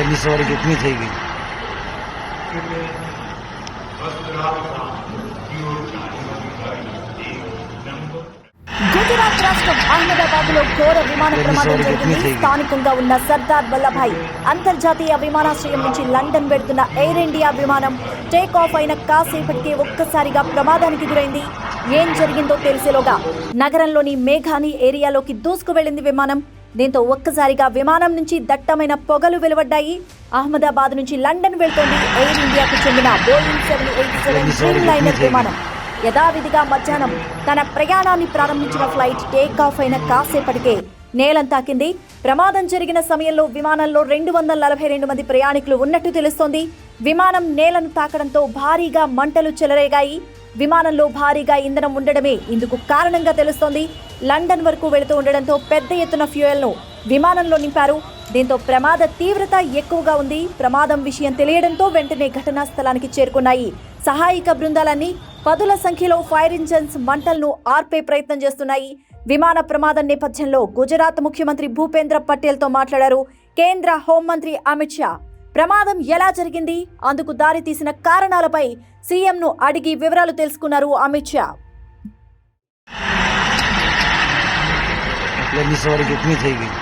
એટલે સવારે કેટલી થઈ ગઈ గుజరాత్ రాష్ట్రం అహ్మదాబాద్ లో ఘోర విమాన ప్రమాదం జరిగింది స్థానికంగా ఉన్న సర్దార్ వల్లభాయ్ అంతర్జాతీయ విమానాశ్రయం నుంచి లండన్ వెడుతున్న ఎయిర్ ఇండియా విమానం టేక్ ఆఫ్ అయిన కాసేపటికే ఒక్కసారిగా ప్రమాదానికి గురైంది ఏం జరిగిందో తెలిసేలోగా నగరంలోని మేఘాని ఏరియాలోకి దూసుకు వెళ్ళింది విమానం దీంతో ఒక్కసారిగా విమానం నుంచి దట్టమైన పొగలు వెలువడ్డాయి. అహ్మదాబాద్ నుంచి లండన్ వెళ్తోంది ఎయిర్ ఇండియాకు చెందిన Boeing seven eight seven Dreamliner విమానం. యథావిధిగా మధ్యాహ్నం తన ప్రయాణాన్ని ప్రారంభించిన ఫ్లైట్ టేక్ ఆఫ్ అయిన కాసేపటికే నేలం తాకింది. ప్రమాదం జరిగిన సమయంలో విమానంలో రెండు వందల నలభై రెండు మంది ప్రయాణికులు ఉన్నట్టు తెలుస్తోంది. విమానం నేలను తాకడంతో భారీగా మంటలు చెలరేగాయి. విమానంలో భారీగా ఇంధనం ఉండడమే ఇందుకు కారణంగా తెలుస్తోంది. లండన్ వరకు వెళుతూ ఉండడంతో పెద్ద ఎత్తున ఫ్యూయల్ను విమానంలో నింపారు. దీంతో ప్రమాద తీవ్రత ఎక్కువగా ఉంది. ప్రమాదం విషయం తెలియడంతో వెంటనే ఘటనా స్థలానికి చేరుకున్నాయి. సహాయక బృందాలన్నీ పదుల సంఖ్యలో ఫైర్ ఇంజన్స్ మంటలను ఆర్పే ప్రయత్నం చేస్తున్నాయి. విమాన ప్రమాదం నేపథ్యంలో గుజరాత్ ముఖ్యమంత్రి భూపేంద్ర పటేల్తో మాట్లాడారు. కేంద్ర హోంమంత్రి అమిత్ షా ప్రమాదం ఎలా జరిగింది అందుకు దారి తీసిన కారణాలపై సీఎంను అడిగి వివరాలు తెలుసుకున్నారు అమిత్ షా એટલે સવારે કેટલી થઈ ગઈ